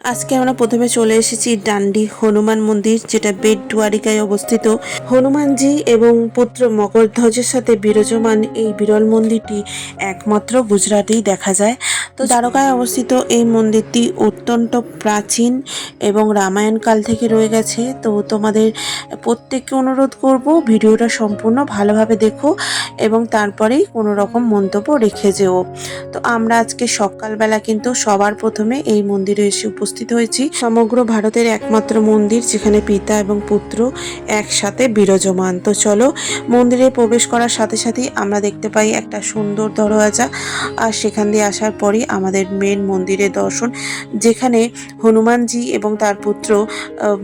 আজকে আমরা প্রথমে চলে এসেছি ডান্ডি হনুমান মন্দির, যেটা বেড দুয়ারিকায় অবস্থিত। হনুমানজি এবং পুত্র মকরধ্বজের সাথে বিরাজমান এই বিরল মন্দিরটি একমাত্র গুজরাটেই দেখা যায়। তো দ্বারকায় অবস্থিত এই মন্দিরটি অত্যন্ত প্রাচীন এবং রামায়ণ কাল থেকে রয়ে গেছে। তো তোমাদের প্রত্যেককে অনুরোধ করব ভিডিওটা সম্পূর্ণ ভালোভাবে দেখো এবং তারপরেই কোনো রকম মন্তব্য রেখে যেও। তো আমরা আজকে সকালবেলা কিন্তু সবার প্রথমে এই মন্দিরে এসে উপস্থিত হয়েছি। সমগ্র ভারতের একমাত্র মন্দির যেখানে পিতা এবং পুত্র একসাথে বিরাজমান। তো চলো মন্দিরে প্রবেশ করার সাথে সাথেই আমরা দেখতে পাই একটা সুন্দর দরওয়াজা। আর সেখান দিয়ে আসার পরই আমাদের মেন মন্দিরের দর্শন, যেখানে হনুমানজি এবং তার পুত্র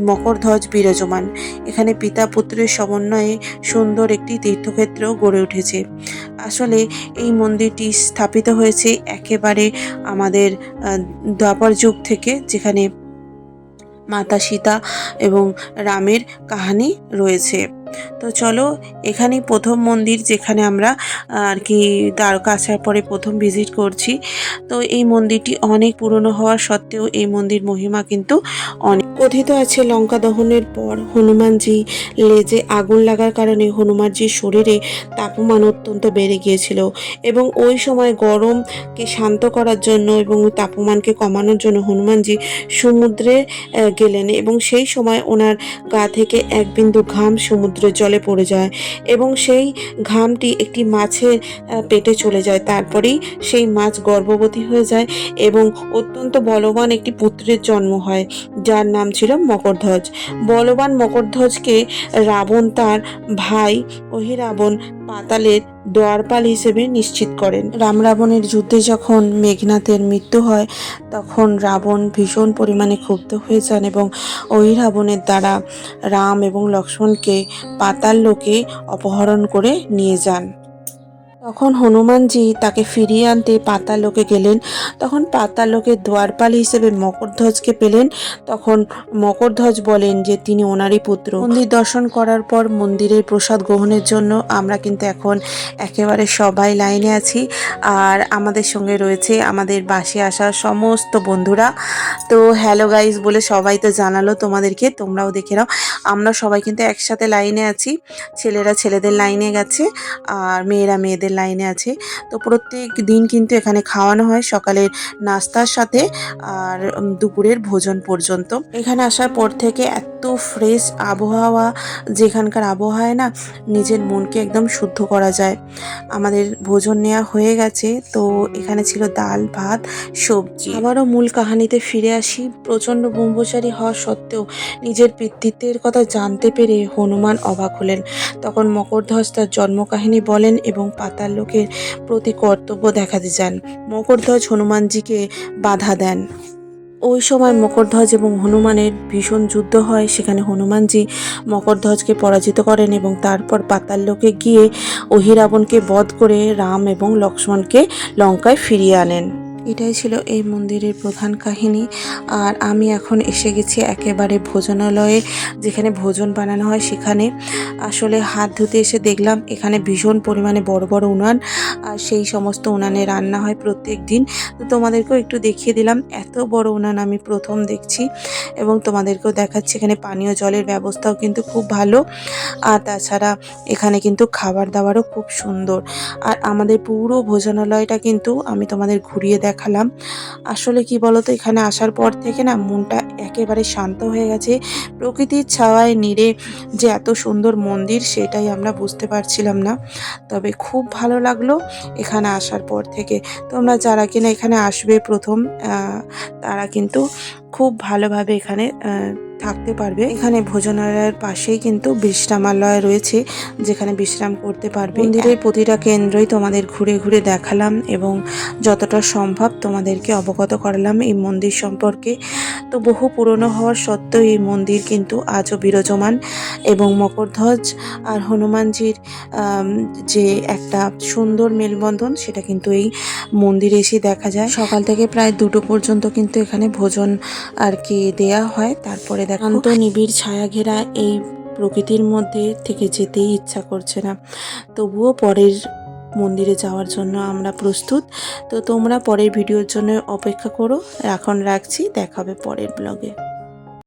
মকরধ্বজ বিরাজমান। এখানে পিতা পুত্রের সমন্বয়ে সুন্দর একটি তীর্থক্ষেত্র গড়ে উঠেছে। আসলে এই মন্দিরটি স্থাপিত হয়েছে একেবারে আমাদের দ্বাপর যুগ থেকে, যেখানে মাতা সীতা এবং রামের কাহানি রয়েছে। তো চলো, এখানেই প্রথম মন্দির যেখানে আমরা আর কি দ্বারকা আসার পরে প্রথম ভিজিট করছি। তো এই মন্দিরটি অনেক পুরনো হওয়া সত্ত্বেও এই মন্দির মহিমা কিন্তু অনেক। কথিত আছে, লঙ্কা দহনের পর হনুমানজি লেজে আগুন লাগার কারণে হনুমানজির শরীরে তাপমান অত্যন্ত বেড়ে গিয়েছিল এবং ওই সময় গরমকে শান্ত করার জন্য এবং তাপমানকে কমানোর জন্য হনুমানজি সমুদ্রে গেলেন এবং সেই সময় ওনার গা থেকে এক বিন্দু ঘাম সমুদ্রের জলে পড়ে যায় এবং সেই ঘামটি একটি মাছের পেটে চলে যায়। তারপরেই সেই মাছ গর্ভবতী হয়ে যায় এবং অত্যন্ত বলবান একটি পুত্রের জন্ম হয়, যার নাম ছিল মকরধ্বজ। বলবান মকরধ্বজকে রাবণ তার ভাই অহিরাবণ পাতালের দোয়ারপাল হিসেবে নিশ্চিত করেন। রাম রাবণের যুদ্ধে যখন মেঘনাথের মৃত্যু হয়, তখন রাবণ ভীষণ পরিমাণে ক্ষুব্ধ হয়ে যান এবং ওই রাবণের দ্বারা রাম এবং লক্ষ্মণকে পাতাল লোকে অপহরণ করে নিয়ে যান। তখন হনুমানজি তাকে ফিরিয়ে আনতে পাতাল লোকে গেলেন। তখন পাতাল লোকের দোয়ারপাল হিসেবে মকরধ্বজকে পেলেন। তখন মকরধ্বজ বলেন যে, তিনি ওনারই পুত্র। মন্দির দর্শন করার পর মন্দিরের প্রসাদ গ্রহণের জন্য আমরা কিন্তু এখন একেবারে সবাই লাইনে আছি। আর আমাদের সঙ্গে রয়েছে আমাদের বাসে আসা সমস্ত বন্ধুরা। তো হ্যালো গাইস বলে সবাই তো জানালো তোমাদেরকে, তোমরাও দেখে নাও। আমরা সবাই কিন্তু একসাথে লাইনে আছি। ছেলেরা ছেলেদের লাইনে গেছে, আর মেয়েরা মেয়েদের লাইনে আছে। তো প্রত্যেক দিন কিন্তু এখানে খাওয়ানো হয় সকালের নাস্তার সাথে আর দুপুরের ভোজন পর্যন্ত। এখানে আসার পর থেকে এত ফ্রেশ আবহাওয়া, যেখানকার আবহাওয়ায় না, নিজের মনকে একদম শুদ্ধ করা যায়। আমাদের ভোজন নেওয়া হয়ে গেছে, তো এখানে ছিল ডাল, ভাত, সবজি। আবারও মূল কাহানিতে ফিরে আসি। প্রচণ্ড ব্রহ্মচারী হওয়া সত্ত্বেও নিজের পিতৃত্বের কথা জানতে পেরে হনুমান অবাক হলেন। তখন মকরধ্বজ তার জন্মকাহিনী বলেন এবং পাতাল লোকের প্রতি কর্তব্য দেখাতে চান। মকরধ্বজ হনুমানজিকে বাধা দেন। ওই সময় মকরধ্বজ এবং হনুমানের ভীষণ যুদ্ধ হয়। সেখানে হনুমানজি মকরধ্বজকে পরাজিত করেন এবং তারপর পাতাল লোকে গিয়ে অহিরাবণকে বধ করে রাম এবং লক্ষ্মণকে লঙ্কায় ফিরিয়ে আনেন। এটাই ছিল এই মন্দিরের প্রধান কাহিনী। আর আমি এখন এসে গেছি একেবারে ভোজনালয়ে, যেখানে ভোজন বানানো হয় সেখানে। আসলে হাত ধুতে এসে দেখলাম এখানে ভীষণ পরিমাণে বড় বড় উনান, আর সেই সমস্ত উনানে রান্না হয় প্রত্যেক দিন। তো তোমাদেরকেও একটু দেখিয়ে দিলাম, এত বড় উনান আমি প্রথম দেখছি এবং তোমাদেরকেও দেখাচ্ছি, এখানে পানীয় জলের ব্যবস্থাও কিন্তু খুব ভালো। আর তাছাড়া এখানে কিন্তু খাবার দাবারও খুব সুন্দর। আর আমাদের পুরো ভোজনালয়টা কিন্তু আমি তোমাদের ঘুরিয়ে দেখালাম। আসলে কি বলতো, এখানে আসার পর থেকে না মনটা একেবারে শান্ত হয়ে গেছে। প্রকৃতির ছাওয়ায় নিরে যে এত সুন্দর মন্দির সেটাই আমরা বুঝতে পারছিলাম না। তবে খুব ভালো লাগল এখানে আসার পর থেকে। তোমরা যারা কিনা এখানে আসবে প্রথম তারা কিন্তু খুব ভালোভাবে এখানে থাকতে পারবে। এখানে ভোজনালয়ের পাশেই কিন্তু বিশ্রামালয় রয়েছে, যেখানে বিশ্রাম করতে পারবে। মন্দিরের প্রতিটা কেন্দ্রই তোমাদের ঘুরে ঘুরে দেখালাম এবং যতটা সম্ভব তোমাদেরকে অবগত করালাম এই মন্দির সম্পর্কে। তো বহু পুরনো হওয়ার সত্ত্বেও এই মন্দির কিন্তু আজও বিরাজমান এবং মকরধ্বজ আর হনুমানজির যে একটা সুন্দর মেলবন্ধন, সেটা কিন্তু এই মন্দিরে এসে দেখা যায়। সকাল থেকে প্রায় দুটো পর্যন্ত কিন্তু এখানে ভোজন আর কি দেয়া হয়। তারপরে দেখান্ত নিবিড় ছায়া ঘেরা এই প্রকৃতির মধ্যে থেকে যেতেই ইচ্ছা করছে না। তবুও পরের মন্দিরে যাওয়ার জন্য আমরা প্রস্তুত। তো তোমরা পরের ভিডিওর জন্য অপেক্ষা করো। এখন রাখছি। দেখাবে পরের ব্লগে